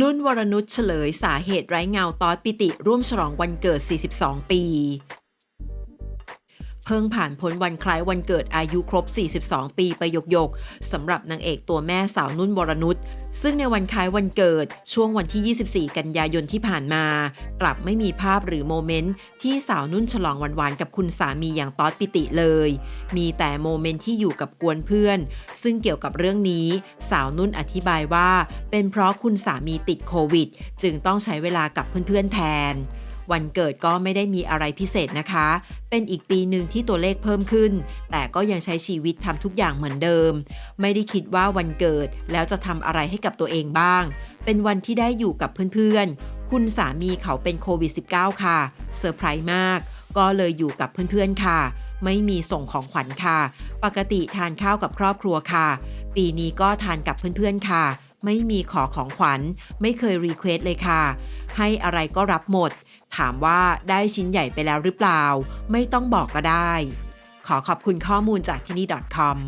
นุ่นวรนุชเฉลยสาเหตุไร้เงาตอดปิติร่วมฉลองวันเกิด 42 ปี เพิ่งผ่านพ้นวันคล้ายวันเกิดอายุครบ 42 ปีไปยกๆสำหรับนางเอกตัวแม่สาวนุ่นวรนุชซึ่งในวันคล้ายวันเกิดช่วงวันที่ 24 กันยายนที่ผ่านมา กลับไม่มีภาพหรือโมเมนต์ที่สาวนุ่นฉลองหวานๆกับคุณสามีอย่างตอดปิติเลย มีแต่โมเมนต์ที่อยู่กับกวนเพื่อน ซึ่งเกี่ยวกับเรื่องนี้ สาวนุ่นอธิบายว่า เป็นเพราะคุณสามีติดโควิด จึงต้องใช้เวลากับเพื่อนๆแทน วันเกิดก็ไม่ได้มีอะไรพิเศษนะคะ เป็นอีกปีหนึ่งที่ตัวเลขเพิ่มขึ้น แต่ก็ยังใช้ชีวิตทำทุกอย่างเหมือนเดิม ไม่ได้คิดว่าวันเกิดแล้วจะทำอะไรให้กับตัวเองบ้าง เป็นวันที่ได้อยู่กับเพื่อนๆ คุณสามีเขาเป็นโควิด -19 ค่ะ เซอร์ไพรส์มาก ก็เลยอยู่กับเพื่อนๆ ค่ะ ไม่มีส่งของขวัญค่ะ ปกติทานข้าวกับครอบครัวค่ะ ปีนี้ก็ทานกับเพื่อนๆ ค่ะไม่มีขอของขวัญ ไม่เคยรีเควสเลยค่ะ ให้อะไรก็รับหมด ถามว่าได้ชิ้นใหญ่ไปแล้วหรือเปล่า ไม่ต้องบอกก็ได้ ขอขอบคุณข้อมูลจากที่นี่ .com